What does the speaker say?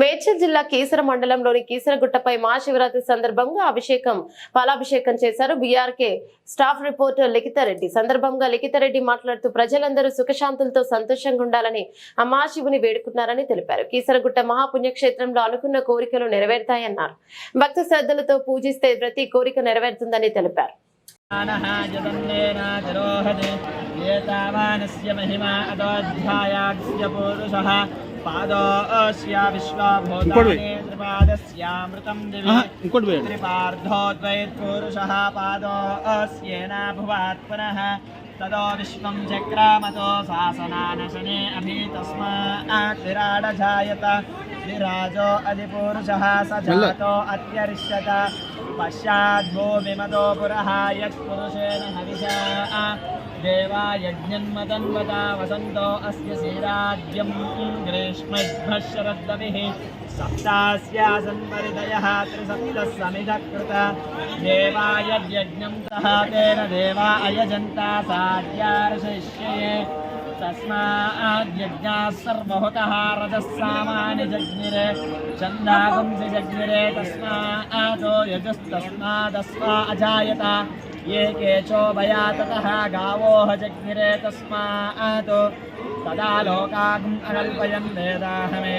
మేడ్చల్ జిల్లా కీసర మండలంలోని కీసరగుట్టపై మహాశివరాత్రి సందర్భంగా అభిషేకం పాలాభిషేకం చేశారు బీఆర్కే స్టాఫ్ రిపోర్టర్ లిఖితారెడ్డి సందర్భంగా లిఖితారెడ్డి మాట్లాడుతూ ప్రజలందరూ సుఖశాంతులతో సంతోషంగా ఉండాలని ఆ మహాశివుని వేడుకున్నారని తెలిపారు. కీసరగుట్ట మహాపుణ్యక్షేత్రంలో అనుకున్న కోరికలు నెరవేరుతాయన్నారు. భక్త శ్రద్ధలతో పూజిస్తే ప్రతి కోరిక నెరవేరుతుందని తెలిపారు. ఏతావానస్య మహిమా అదోధ్యాయాస్య పూరుషః. पादोऽस्या विश्वाभूतानि त्रिपादस्यामृतं दिवि त्रिपार्धोद्वैत्पुरुषः पादोऽस्येनाभुवात् पुनः ततो विश्वं चक्रामतो शासनानशने अभि तस्मात् विराडजायत विराजो अधिपूरुषः स जातो अत्यरिष्यत पश्चाद्भूमिमतो पुरः यत्पुरुषेण हविषा देवा यज्ञन्मतन्वता वसन्तो अस्य श्रीराज्यं ग्रीष्मभ्यः शरद्दविः सप्तास्यासन् परिदयः त्रिसप्तः समिधः कृत देवा यद्यज्ञं सः तेन देवा अयजन्ता साध्यार्षयिष्यये तस्माद्यज्ञाः सर्वहुतः रजः सामानि जज्ञिरे। छन्दागुंसि जज्ञिरे तस्मातो यजुस्तस्मादस्मा अजायत। ये केचोभया ततः गावो जज्ञिरे तस्मात्। तदा लोकागम् अनल्पयन् वेदाहमे